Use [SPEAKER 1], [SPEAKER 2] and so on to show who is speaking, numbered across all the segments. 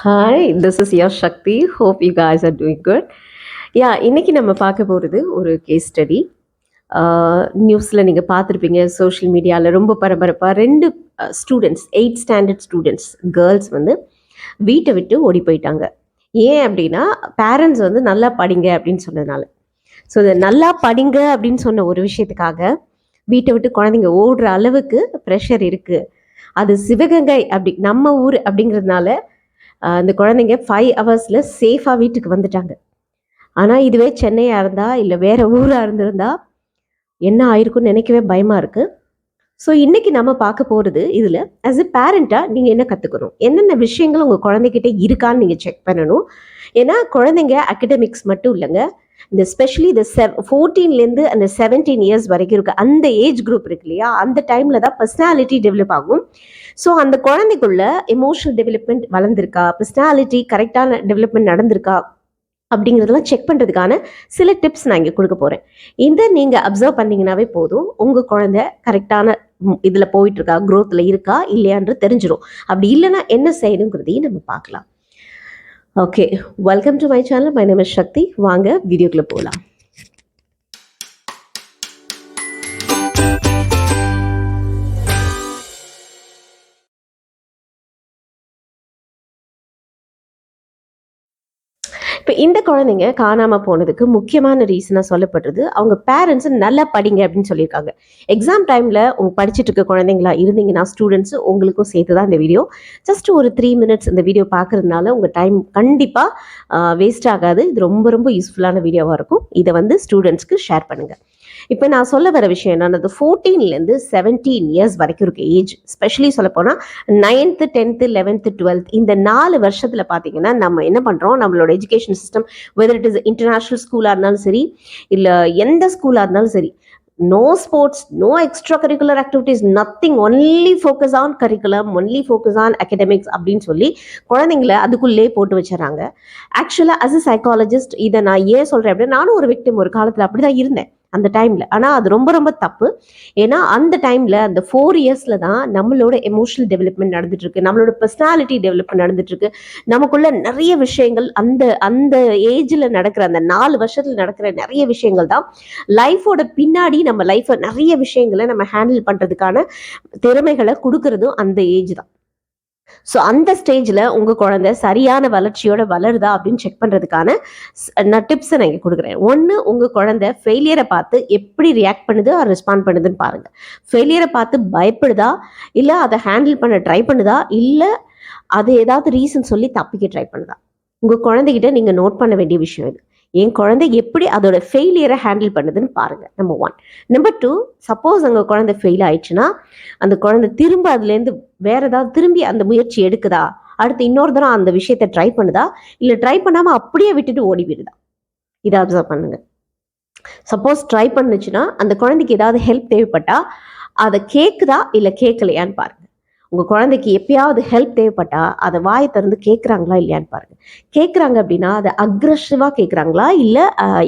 [SPEAKER 1] Hi this is your Shakti hope you guys are doing good yeah இன்றைக்கி நம்ம பார்க்க போகிறது ஒரு கேஸ் ஸ்டடி நியூஸில் uh, நீங்கள் பார்த்துருப்பீங்க சோஷியல் மீடியாவில் ரொம்ப பரபரப்பாக ரெண்டு students eight standard students girls வந்து வீட்டை விட்டு ஓடி போயிட்டாங்க. ஏன் அப்படின்னா பேரண்ட்ஸ் வந்து நல்லா படிங்க அப்படின்னு சொன்னதுனால. ஸோ இதை நல்லா படிங்க அப்படின்னு சொன்ன ஒரு விஷயத்துக்காக வீட்டை விட்டு குழந்தைங்க ஓடுற அளவுக்கு ப்ரெஷர் இருக்குது அது சிவகங்கை அப்படி நம்ம ஊர் அப்படிங்கிறதுனால அந்த குழந்தைங்க ஃபைவ் ஹவர்ஸில் சேஃபாக வீட்டுக்கு வந்துட்டாங்க. ஆனால் இதுவே சென்னையாக இருந்தால் இல்லை வேற ஊராக இருந்திருந்தா என்ன ஆயிருக்கும்னு நினைக்கவே பயமாக இருக்குது ஸோ இன்றைக்கி நம்ம பார்க்க போகிறது இதில் ஆஸ் எ பேரண்ட்டாக நீங்கள் என்ன கற்றுக்கணும் என்னென்ன விஷயங்கள் உங்கள் குழந்தைகிட்ட இருக்கான்னு நீங்கள் செக் பண்ணணும்? ஏன்னா குழந்தைங்க அகடமிக்ஸ் மட்டும் இல்லைங்க. இந்த ஸ்பெஷலி இந்த செவ் ஃபோர்டீன்லேருந்து அந்த செவன்டீன் இயர்ஸ் வரைக்கும் இருக்குது அந்த ஏஜ் குரூப் இருக்கு இல்லையா? அந்த டைமில் தான் பர்சனாலிட்டி டெவலப் ஆகும். ஸோ அந்த குழந்தைக்குள்ள எமோஷனல் டெவலப்மெண்ட் வளர்ந்துருக்கா? பர்சனாலிட்டி கரெக்டான டெவலப்மெண்ட் நடந்திருக்கா? அப்படிங்கிறதெல்லாம் செக் பண்ணுறதுக்கான சில டிப்ஸ் நான் இங்கே கொடுக்க போகிறேன் இதை நீங்கள் அப்சர்வ் பண்ணிங்கனாவே போதும். உங்கள் குழந்தை கரெக்டான இதில் போயிட்டுருக்கா? க்ரோத்தில் இருக்கா? இல்லையான்று தெரிஞ்சிடும் அப்படி இல்லைன்னா என்ன செய்யணுங்கிறதையும் நம்ம பார்க்கலாம். Okay welcome to my channel my name Shakti வாங்க வீடியோக்குள்ளே போகலாம். இப்போ இந்த குழந்தைங்க காணாமல் போனதுக்கு முக்கியமான ரீசனாக சொல்லப்படுறது அவங்க பேரண்ட்ஸ் நல்லா படிங்க அப்படின்னு சொல்லியிருக்காங்க. எக்ஸாம் டைமில் உங்க படிச்சுட்டு இருக்க குழந்தைங்களா இருந்தீங்கன்னா ஸ்டூடெண்ட்ஸ் உங்களுக்கும் சேர்த்து தான் இந்த வீடியோ ஜஸ்ட் ஒரு த்ரீ மினிட்ஸ் இந்த வீடியோ பார்க்கறதுனால உங்கள் டைம் கண்டிப்பாக வேஸ்ட் ஆகாது. இது ரொம்ப ரொம்ப யூஸ்ஃபுல்லான வீடியோவாக இருக்கும். இதை வந்து ஸ்டூடெண்ட்ஸ்க்கு ஷேர் பண்ணுங்கள் இப்போ நான் சொல்ல வர விஷயம் என்னன்னா ஃபோர்டீன்லேருந்து செவன்டீன் இயர்ஸ் வரைக்கும் இருக்க ஏஜ் ஸ்பெஷலி சொல்லப்போனால் நைன்த்து டென்த்து லெவன்த்து டுவெல்த் இந்த நாலு வருஷத்தில் பார்த்தீங்கன்னா நம்ம என்ன பண்ணுறோம் நம்மளோட education system whether it is international ஸ்கூலாக இருந்தாலும் சரி இல்லை எந்த ஸ்கூலாக இருந்தாலும் சரி no sports no extracurricular activities nothing only focus on curriculum only focus on academics அப்படின்னு சொல்லி குழந்தைங்கள அதுக்குள்ளே போட்டு வச்சுறாங்க ஆக்சுவலாக அஸ் அ சைக்காலஜிஸ்ட் இதை நான் ஏன் சொல்கிறேன் அப்படின்னா நானும் ஒரு விக்டிம் ஒரு காலத்தில் அப்படி தான் இருந்தேன். அந்த டைமில் ஆனால் அது ரொம்ப ரொம்ப தப்பு. ஏன்னா அந்த டைமில் அந்த ஃபோர் இயர்ஸில் தான் நம்மளோட எமோஷனல் டெவலப்மெண்ட் நடந்துட்டு இருக்கு நம்மளோட பர்சனாலிட்டி டெவலப்மெண்ட் நடந்துட்டு இருக்கு நமக்குள்ள நிறைய விஷயங்கள் அந்த அந்த ஏஜில் நடக்கிற அந்த நாலு வருஷத்தில் நடக்கிற நிறைய விஷயங்கள் தான் லைஃபோட பின்னாடி நம்ம லைஃப்பை நிறைய விஷயங்களை நம்ம ஹேண்டில் பண்ணுறதுக்கான திறமைகளை கொடுக்கறதும் அந்த ஏஜ் தான். ஸோ அந்த ஸ்டேஜில் உங்கள் குழந்தை சரியான வளர்ச்சியோட வளருதா அப்படின்னு செக் பண்ணுறதுக்கான நான் டிப்ஸை நான் இங்கே கொடுக்குறேன். ஒன்று உங்கள் குழந்தை ஃபெயிலியரை பார்த்து எப்படி ரியாக்ட் பண்ணுது அவர் ரெஸ்பாண்ட் பண்ணுதுன்னு பாருங்கள் ஃபெயிலியரை பார்த்து பயப்படுதா? இல்லை அதை ஹேண்டில் பண்ண ட்ரை பண்ணுதா? இல்லை அது ஏதாவது ரீசன் சொல்லி தப்பிக்க ட்ரை பண்ணுதா? உங்கள் குழந்தைகிட்ட நீங்கள் நோட் பண்ண வேண்டிய விஷயம் இது. என் குழந்தை எப்படி அதோட ஃபெயிலியரை ஹேண்டில் பண்ணுதுன்னு பாருங்க number one number two suppose அங்கே குழந்தை ஃபெயில் ஆயிடுச்சுன்னா அந்த குழந்தை திரும்ப அதுலேருந்து வேற ஏதாவது திரும்பி அந்த முயற்சி எடுக்குதா? அடுத்து இன்னொரு தடவை அந்த விஷயத்த ட்ரை பண்ணுதா? இல்லை ட்ரை பண்ணாமல் அப்படியே விட்டுட்டு ஓடி போயிடுதா இதை அப்சர்வ் பண்ணுங்க. சப்போஸ் ட்ரை பண்ணுச்சுன்னா அந்த குழந்தைக்கு ஏதாவது ஹெல்ப் தேவைப்பட்டா அதை கேட்குதா இல்லை கேட்கலையான்னு பாருங்க. உங்க குழந்தைக்கு எப்பயாவது ஹெல்ப் தேவைப்பட்டா அதை வாயை திறந்து கேட்குறாங்களா இல்லையான்னு பாருங்க. கேட்குறாங்க அப்படின்னா அதை அக்ரஸிவாக கேட்குறாங்களா இல்லை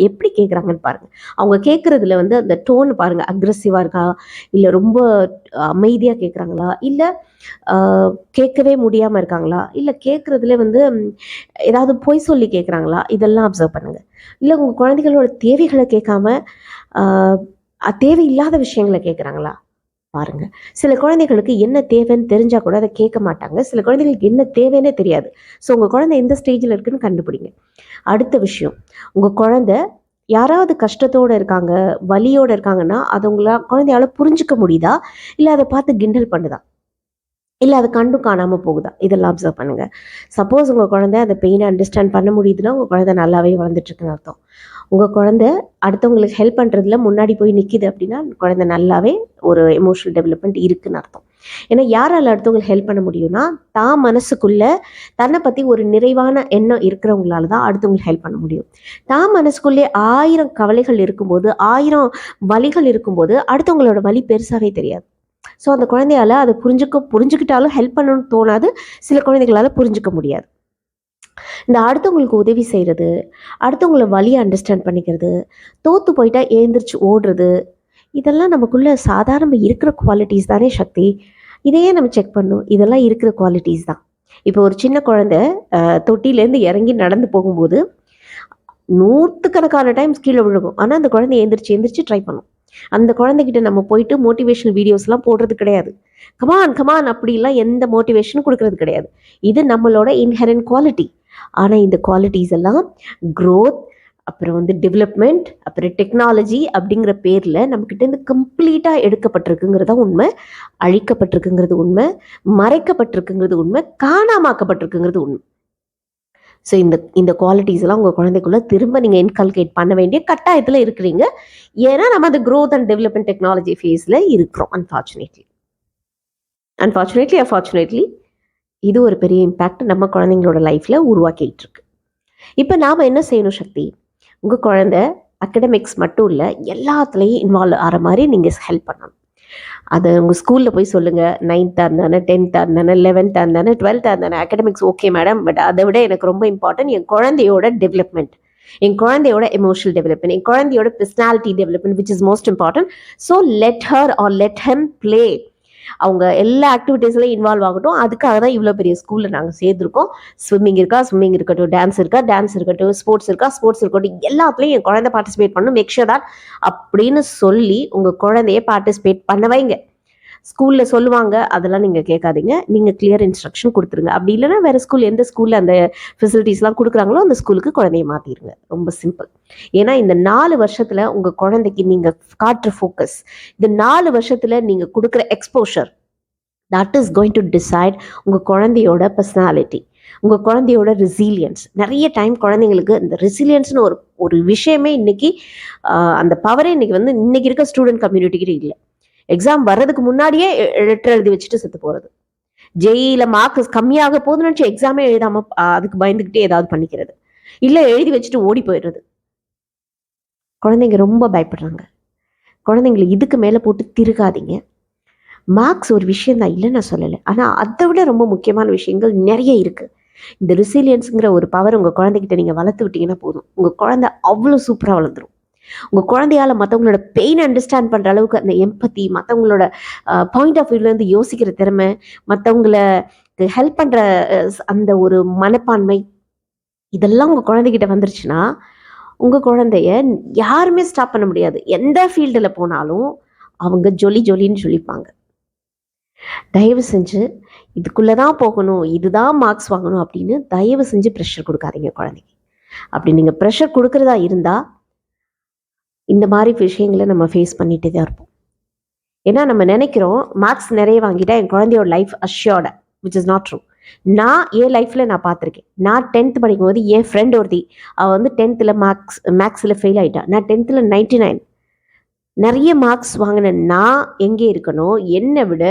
[SPEAKER 1] எப்படி கேட்குறாங்கன்னு பாருங்க. அவங்க கேட்குறதுல வந்து அந்த டோன் பாருங்க அக்ரஸிவாக இருக்கா? இல்லை ரொம்ப அமைதியாக கேட்குறாங்களா இல்லை கேட்கவே முடியாமல் இருக்காங்களா? இல்லை கேட்குறதுல வந்து ஏதாவது பொய் சொல்லி கேட்குறாங்களா? இதெல்லாம் அப்சர்வ் பண்ணுங்க. இல்லை உங்கள் குழந்தைகளோட தேவைகளை கேட்காம ஆஹ், தேவையில்லாத விஷயங்களை கேட்குறாங்களா? பாருங்க. சில குழந்தைகளுக்கு என்ன தேவைன்னு தெரிஞ்சா கூட அதை கேட்க மாட்டாங்க. சில குழந்தைகளுக்கு என்ன தேவைன்னே தெரியாது. ஸோ உங்க குழந்தை எந்த ஸ்டேஜில் இருக்குன்னு கண்டுபிடிங்க. அடுத்த விஷயம். உங்க குழந்தை யாராவது கஷ்டத்தோட இருக்காங்க வலியோட இருக்காங்கன்னா அது உங்களால் குழந்தையால புரிஞ்சுக்க முடியுதா? இல்லை அதை பார்த்து கிண்டல் பண்ணுதா? இல்லை அது கண்டும் காணாமல் போகுதா? இதெல்லாம் அப்சர்வ் பண்ணுங்க. சப்போஸ் உங்கள் குழந்தை அந்த பெயினை அண்டர்ஸ்டாண்ட் பண்ண முடியுதுன்னா உங்கள் குழந்தை நல்லாவே வளர்ந்துட்டு இருக்குன்னு அர்த்தம். உங்க குழந்தை அடுத்தவங்களுக்கு ஹெல்ப் பண்ணுறதுல முன்னாடி போய் நிற்கிது அப்படின்னா குழந்தை நல்லாவே ஒரு எமோஷனல் டெவலப்மெண்ட் இருக்குன்னு அர்த்தம். ஏன்னா யாரால அடுத்தவங்களுக்கு ஹெல்ப் பண்ண முடியும்னா தான் மனசுக்குள்ளே தன்னை பற்றி ஒரு நிறைவான எண்ணம் இருக்கிறவங்களால தான் அடுத்தவங்களுக்கு ஹெல்ப் பண்ண முடியும். தான் மனசுக்குள்ளே ஆயிரம் கவலைகள் இருக்கும்போது ஆயிரம் வலிகள் இருக்கும்போது அடுத்தவங்களோட வலி பெருசாவே தெரியாது. ஸோ அந்த குழந்தையால அதை புரிஞ்சுக்க புரிஞ்சுக்கிட்டாலும் ஹெல்ப் பண்ணணும்னு தோணாது. சில குழந்தைகளால் புரிஞ்சுக்க முடியாது. இந்த அடுத்தவங்களுக்கு உதவி செய்கிறது அடுத்தவங்கள வழியை அண்டர்ஸ்டாண்ட் பண்ணிக்கிறது தோற்று போயிட்டா எழுந்திரிச்சு ஓடுறது இதெல்லாம் நமக்குள்ள சாதாரண இருக்கிற குவாலிட்டிஸ் தானே சக்தி. இதையே நம்ம செக் பண்ணணும். இதெல்லாம் இருக்கிற குவாலிட்டிஸ் தான். இப்போ ஒரு சின்ன குழந்தை தொட்டிலேருந்து இறங்கி நடந்து போகும்போது நூற்றுக்கணக்கான டைம்ஸ் கீழே விழுகும். ஆனால் அந்த குழந்தை எந்திரிச்சு எந்திரிச்சு ட்ரை பண்ணும். அந்த குழந்தைகிட்ட நம்ம போயிட்டு மோட்டிவேஷனல் வீடியோஸ்லாம் போடுறது கிடையாது. கமான் கமான் அப்படிலாம் எந்த மோட்டிவேஷனும் கொடுக்கறது கிடையாது. இது நம்மளோட இன்ஹெரண்ட் குவாலிட்டி ஆனால் இந்த குவாலிட்டிஸ் எல்லாம் க்ரோத் அப்புறம் வந்து டெவலப்மெண்ட் அப்புறம் டெக்னாலஜி அப்படிங்கிற பேரில் நம்மக்கிட்ட இருந்து கம்ப்ளீட்டாக எடுக்கப்பட்டிருக்குங்கிறதா உண்மை. அழிக்கப்பட்டிருக்குங்கிறது உண்மை. மறைக்கப்பட்டிருக்குங்கிறது உண்மை. காணாமாக்கப்பட்டிருக்குங்கிறது உண்மை. ஸோ இந்த இந்த குவாலிட்டிஸ் எல்லாம் உங்கள் குழந்தைக்குள்ள திரும்ப நீங்கள் இன்கல்கேட் பண்ண வேண்டிய கட்டாயத்தில் இருக்கிறீங்க. ஏன்னா நம்ம அந்த க்ரோத் அண்ட் டெவலப்மெண்ட் டெக்னாலஜி ஃபேஸில் இருக்கிறோம் அன்ஃபார்ச்சுனேட்லி அன்ஃபார்ச்சுனேட்லி அன்ஃபார்ச்சுனேட்லி இது ஒரு பெரிய இம்பேக்ட் நம்ம குழந்தைங்களோட லைஃப்பில் உருவாக்கிட்டு இருக்கு இப்போ நாம் என்ன செய்யணும் சக்தி? உங்கள் குழந்தை அகடமிக்ஸ் மட்டும் இல்லை எல்லாத்துலேயும் இன்வால்வ் ஆகிற மாதிரி நீங்கள் ஹெல்ப் பண்ணணும். அதை உங்கள் ஸ்கூலில் போய் சொல்லுங்கள் நைன்த்தாக இருந்தானே டென்த்தாக இருந்தானே லெவன்த்தாக இருந்தானே டுவெல்த்தாக இருந்தானே அகடமிக்ஸ் ஓகே மேடம் பட் அதை விட எனக்கு ரொம்ப இம்பார்ட்டன்ட் என் குழந்தையோட டெவலப்மெண்ட் என் குழந்தையோட எமோஷனல் டெவலப்மெண்ட் என் குழந்தையோட personality development which is most important so let her or let him play அவங்க எல்லா ஆக்டிவிட்டீஸ்லையும் இன்வால்வ் ஆகட்டும். அதுக்காக தான் இவ்வளோ பெரிய ஸ்கூலில் நாங்கள் சேர்ந்துருக்கோம். ஸ்விம்மிங் இருக்கா? ஸ்விம்மிங் இருக்கட்டும். டான்ஸ் இருக்கா? டான்ஸ் இருக்கட்டும். ஸ்போர்ட்ஸ் இருக்கா? ஸ்போர்ட்ஸ் இருக்கட்டும். எல்லாத்துலேயும் என் குழந்தை பார்ட்டிசிபேட் பண்ணணும். மேக் ஷூர் அப்படின்னு சொல்லி உங்கள் குழந்தைய பார்ட்டிசிபேட் பண்ண வைங்க. ஸ்கூலில் சொல்லுவாங்க அதெல்லாம் நீங்கள் கேட்காதீங்க. நீங்கள் கிளியர் இன்ஸ்ட்ரக்ஷன் கொடுத்துருங்க. அப்படி இல்லைன்னா வேறு ஸ்கூல் எந்த ஸ்கூலில் அந்த ஃபெசிலிட்டிஸ்லாம் கொடுக்குறாங்களோ அந்த ஸ்கூலுக்கு குழந்தைய மாற்றிடுங்க ரொம்ப சிம்பிள் ஏன்னா இந்த நாலு வருஷத்தில் உங்கள் குழந்தைக்கு நீங்கள் காட்டுற ஃபோக்கஸ் இந்த நாலு வருஷத்தில் நீங்கள் கொடுக்குற exposure that is going to decide உங்கள் குழந்தையோட பர்சனாலிட்டி உங்கள் குழந்தையோட ரெசிலியன்ஸ் நிறைய டைம் குழந்தைங்களுக்கு இந்த ரெசிலியன்ஸ்னு ஒரு ஒரு விஷயமே இன்னைக்கு அந்த பவரே இன்னைக்கு வந்து இன்னைக்கு இருக்க ஸ்டூடெண்ட் கம்யூனிட்டிக்கிட்டே இல்லை. எக்ஸாம் வர்றதுக்கு முன்னாடியே லெட்டர் எழுதி வச்சுட்டு செத்து போகிறது ஜெயில மார்க்ஸ் கம்மியாக போகுதுன்னு நினச்சி எக்ஸாமே எழுதாம அதுக்கு பயந்துக்கிட்டே ஏதாவது பண்ணிக்கிறது. இல்லை எழுதி வச்சுட்டு ஓடி போயிடுறது. குழந்தைங்க ரொம்ப பயப்படுறாங்க. குழந்தைங்களை இதுக்கு மேலே போட்டு திருகாதீங்க. மார்க்ஸ் ஒரு விஷயம் தான் இல்லை நான் சொல்லலை. ஆனால் அதை விட ரொம்ப முக்கியமான விஷயங்கள் நிறைய இருக்கு. இந்த ரிசிலியன்ஸுங்கிற ஒரு பவர் உங்கள் குழந்தைகிட்ட நீங்கள் வளர்த்து விட்டீங்கன்னா போதும். உங்கள் குழந்தை அவ்வளோ சூப்பராக வளர்ந்துரும். உங்கள் குழந்தையால் மற்றவங்களோட பெயின் அண்டர்ஸ்டாண்ட் பண்ணுற அளவுக்கு அந்த எம்பத்தி மற்றவங்களோட பாயிண்ட் ஆஃப் வியூலேருந்து யோசிக்கிற திறமை மற்றவங்களுக்கு ஹெல்ப் பண்ணுற அந்த ஒரு மனப்பான்மை இதெல்லாம் உங்கள் குழந்தைகிட்ட வந்துருச்சுன்னா உங்கள் குழந்தைய யாருமே ஸ்டாப் பண்ண முடியாது. எந்த ஃபீல்டில் போனாலும் அவங்க ஜொலி ஜொலின்னு சொல்லிப்பாங்க. தயவு செஞ்சு இதுக்குள்ளே தான் போகணும் இதுதான் மார்க்ஸ் வாங்கணும் அப்படின்னு தயவு செஞ்சு ப்ரெஷர் கொடுக்காதீங்க குழந்தைக்கு. அப்படி நீங்கள் ப்ரெஷர் கொடுக்குறதா இருந்தால் இந்த மாதிரி விஷயங்களை நம்ம ஃபேஸ் பண்ணிகிட்டே தான் இருப்போம். ஏன்னா நம்ம நினைக்கிறோம் மார்க்ஸ் நிறைய வாங்கிட்டா என் குழந்தையோட life assured which is not true நான் என் லைஃப்பில் நான் பார்த்துருக்கேன். நான் டென்த் படிக்கும்போது என் ஃப்ரெண்ட் ஒருத்தி அவள் வந்து டென்த்தில் மார்க்ஸ் மேக்ஸில் ஃபெயில் ஆகிட்டா நான் டென்த்தில் நைன்டி நைன் நிறைய மார்க்ஸ் வாங்கின நான் எங்கே இருக்கணும் என்னை விட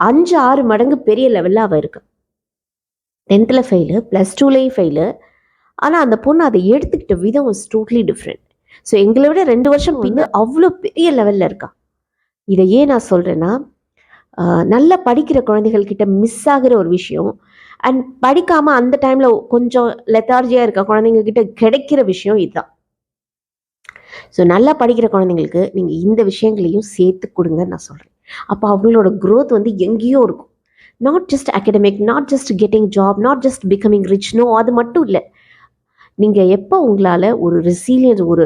[SPEAKER 1] அஞ்சு ஆறு மடங்கு பெரிய லெவலில் அவள் இருக்கு. டென்த்தில் ஃபெயிலு ப்ளஸ் டூலேயும் ஃபெயிலு ஆனால் அந்த பொண்ணு அதை எடுத்துக்கிட்ட விதம் இஸ் டோட்லி டிஃப்ரெண்ட் ஸோ எங்களை விட ரெண்டு வருஷம் பின்ன அவ்வளோ பெரிய லெவலில் இருக்கா. இதை ஏன் நான் சொல்கிறேன்னா நல்லா படிக்கிற குழந்தைகள் கிட்ட மிஸ் ஆகிற ஒரு விஷயம். அண்ட் படிக்காமல் அந்த டைமில் கொஞ்சம் லெத்தார்ஜியாக இருக்க குழந்தைங்க கிட்ட கிடைக்கிற விஷயம் இதுதான். ஸோ நல்லா படிக்கிற குழந்தைங்களுக்கு நீங்கள் இந்த விஷயங்களையும் சேர்த்து கொடுங்கன்னு நான் சொல்கிறேன் அப்போ அவங்களோட growth வந்து எங்கேயோ இருக்கும். Not just academic not just getting job not just becoming rich no அது மட்டும் இல்லை. நீங்கள் எப்போ உங்களால் ஒரு ரெசிலியன்ஸ் ஒரு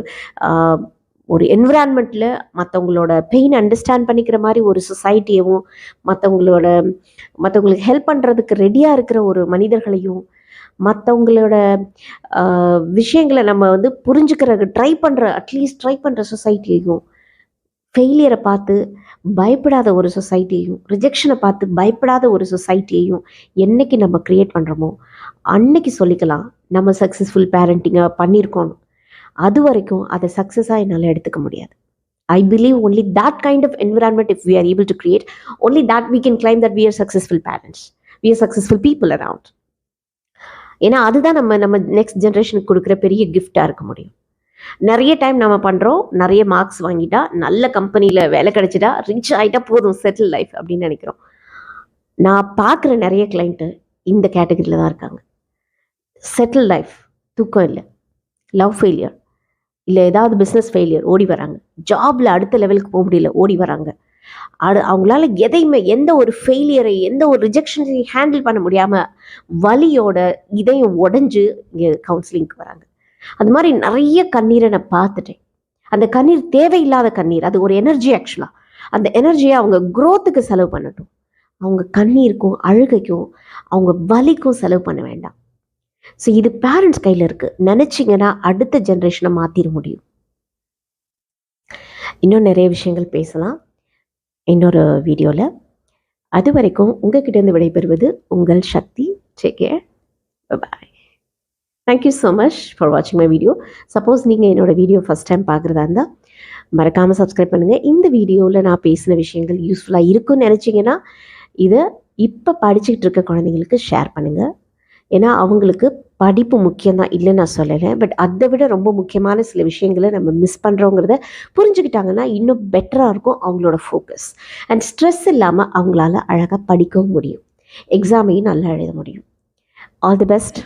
[SPEAKER 1] ஒரு என்விரான்மெண்ட்டில் மற்றவங்களோட பெயின் அண்டர்ஸ்டாண்ட் பண்ணிக்கிற மாதிரி ஒரு சொசைட்டியவும் மற்றவங்களோட மற்றவங்களுக்கு ஹெல்ப் பண்ணுறதுக்கு ரெடியாக இருக்கிற ஒரு மனிதர்களையும் மற்றவங்களோட விஷயங்களை நம்ம வந்து புரிஞ்சுக்கிற ட்ரை பண்ணுற அட்லீஸ்ட் ட்ரை பண்ணுற சொசைட்டியையும் ஃபெயிலியரை பார்த்து பயப்படாத ஒரு சொசைட்டியையும் ரிஜெக்ஷனை பார்த்து பயப்படாத ஒரு சொசைட்டியையும் என்னைக்கு நம்ம க்ரியேட் பண்ணுறோமோ அன்னைக்கு சொல்லிக்கலாம் நம்ம சக்ஸஸ்ஃபுல் பேரண்டிங்காக பண்ணியிருக்கோம். அது வரைக்கும் அதை சக்ஸஸாக என்னால் எடுத்துக்க முடியாது. I believe only that kind of environment if we are able to create only that we can claim that we are successful parents we are successful people around ஏன்னா அதுதான் நம்ம நம்ம நெக்ஸ்ட் ஜென்ரேஷனுக்கு கொடுக்குற பெரிய கிஃப்டாக இருக்க முடியும். நிறைய டைம் நம்ம பண்ணுறோம் நிறைய மார்க்ஸ் வாங்கிட்டா நல்ல கம்பெனியில் வேலை கிடைச்சிட்டா ரிச் ஆகிட்டா போதும் செட்டில் லைஃப் அப்படின்னு நினைக்கிறோம். நான் பார்க்குற நிறைய கிளைண்ட்டு இந்த கேட்டகரியில் தான் இருக்காங்க. செட்டில் லைஃப் தூக்கம் இல்லை. லவ் ஃபெயிலியர் இல்லை ஏதாவது பிஸ்னஸ் ஃபெயிலியர் ஓடி வராங்க. ஜாபில் அடுத்த லெவலுக்கு போக முடியல ஓடி வராங்க. அது அவங்களால எதையுமே எந்த ஒரு ஃபெயிலியரை எந்த ஒரு ரிஜெக்ஷனையும் ஹேண்டில் பண்ண முடியாமல் வலியோட இதையும் உடஞ்சு இங்கே கவுன்சிலிங்க்கு வராங்க. அது மாதிரி நிறைய கண்ணீரை நான் பார்த்துட்டேன். அந்த கண்ணீர் தேவையில்லாத கண்ணீர் அது ஒரு எனர்ஜி ஆக்சுவலாக அந்த எனர்ஜியை அவங்க குரோத்துக்கு செலவு பண்ணட்டும். அவங்க கண்ணீருக்கும் அழுகைக்கும் அவங்க வலிக்கும் செலவு பண்ண வேண்டாம். ஸோ இது பேரண்ட்ஸ் கையில் இருக்கு. நினைச்சீங்கன்னா அடுத்த ஜென்ரேஷனை மாத்திர முடியும். இன்னும் நிறைய விஷயங்கள் பேசலாம். இன்னொரு வீடியோவில் அது வரைக்கும் உங்ககிட்ட இருந்து விடைபெறுவது உங்கள் சக்தி. சேகே bye thank you so much for வாட்சிங் மை வீடியோ சப்போஸ் நீங்கள் என்னோட வீடியோ ஃபஸ்ட் டைம் பார்க்குறதா இருந்தால் மறக்காமல் சப்ஸ்கிரைப் பண்ணுங்கள் இந்த வீடியோவில் நான் பேசின விஷயங்கள் யூஸ்ஃபுல்லாக இருக்குன்னு நினச்சிங்கன்னா இதை இப்போ படிச்சுக்கிட்டு இருக்க குழந்தைங்களுக்கு ஷேர் பண்ணுங்கள் ஏன்னா அவங்களுக்கு படிப்பு முக்கியம்தான் இல்லைன்னு நான் சொல்லலை. பட் அதை விட ரொம்ப முக்கியமான சில விஷயங்களை நம்ம மிஸ் பண்ணுறோங்கிறத புரிஞ்சுக்கிட்டாங்கன்னா இன்னும் பெட்டராக இருக்கும் அவங்களோட ஃபோக்கஸ் அண்ட் ஸ்ட்ரெஸ் இல்லாமல் அவங்களால அழகாக படிக்கவும் முடியும். எக்ஸாமையும் நல்லா எழுத முடியும். All the best